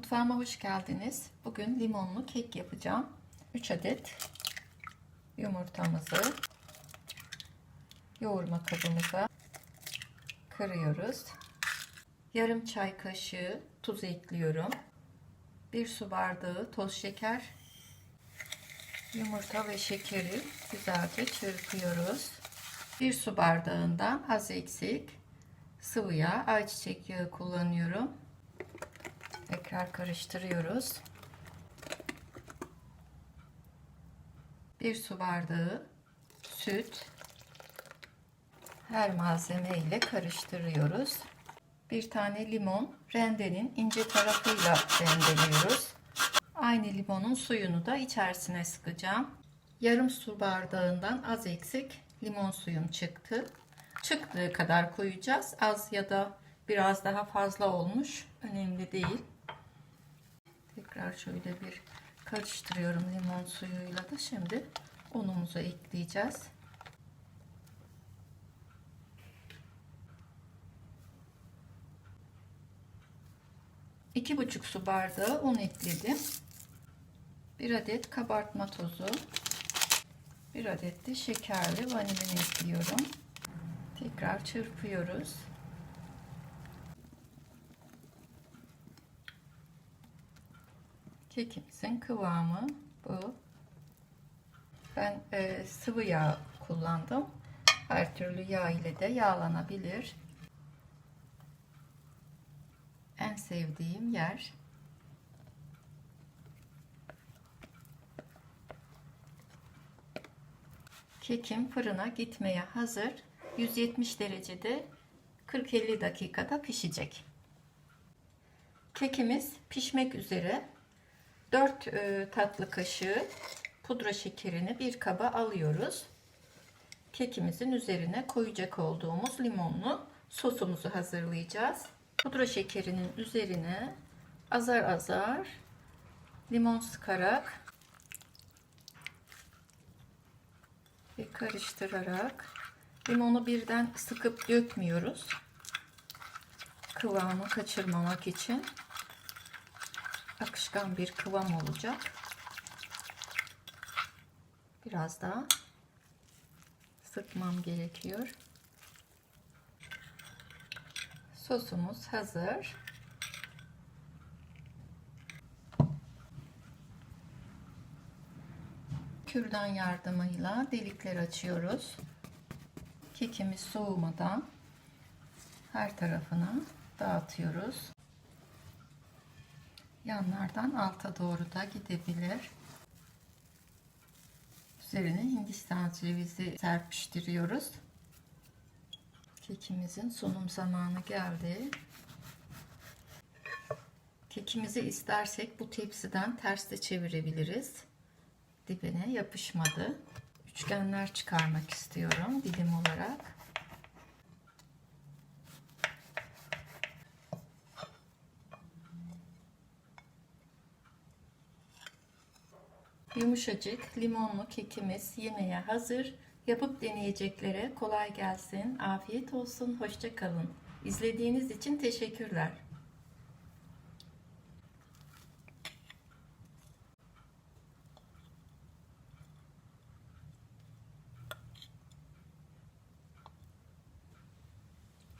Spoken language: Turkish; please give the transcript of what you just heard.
Mutfağıma hoş geldiniz. Bugün limonlu kek yapacağım. 3 adet yumurtamızı yoğurma kabımıza kırıyoruz. Yarım çay kaşığı tuz ekliyorum. 1 su bardağı toz şeker, yumurta ve şekeri güzelce çırpıyoruz. 1 su bardağından az eksik sıvı yağ, ayçiçek yağı kullanıyorum. Tekrar karıştırıyoruz. Bir su bardağı süt. Her malzeme ile karıştırıyoruz. Bir tane limon rendenin ince tarafıyla rendeliyoruz. Aynı limonun suyunu da içerisine sıkacağım. Yarım su bardağından az eksik limon suyum çıktı. Çıktığı kadar koyacağız. Az ya da biraz daha fazla olmuş. Önemli değil. Tekrar şöyle bir karıştırıyorum limon suyuyla da şimdi unumuzu ekleyeceğiz. İki buçuk su bardağı un ekledim. Bir adet kabartma tozu. Bir adet de şekerli vanilin ekliyorum. Tekrar çırpıyoruz. Kekimizin kıvamı bu. Ben e, sıvı yağ kullandım. Her türlü yağ ile de yağlanabilir. En sevdiğim yer. Kekim fırına gitmeye hazır. 170 derecede 40-50 dakikada pişecek. Kekimiz pişmek üzere. 4 e, tatlı kaşığı pudra şekerini bir kaba alıyoruz. Kekimizin üzerine koyacak olduğumuz limonlu sosumuzu hazırlayacağız. Pudra şekerinin üzerine azar azar limon sıkarak ve karıştırarak limonu birden sıkıp dökmüyoruz. Kıvamı kaçırmamak için akışkan bir kıvam olacak. Biraz daha sıkmam gerekiyor. Sosumuz hazır. Kürdan yardımıyla delikler açıyoruz. Kekimiz soğumadan her tarafına dağıtıyoruz. Yanlardan alta doğru da gidebilir. Üzerine Hindistan cevizi serpiştiriyoruz. Kekimizin sunum zamanı geldi. Kekimizi istersek bu tepsiden ters de çevirebiliriz. Dibine yapışmadı. Üçgenler çıkarmak istiyorum dilim olarak. Yumuşacık limonlu kekimiz yemeğe hazır. Yapıp deneyeceklere kolay gelsin, afiyet olsun, hoşça kalın. İzlediğiniz için teşekkürler.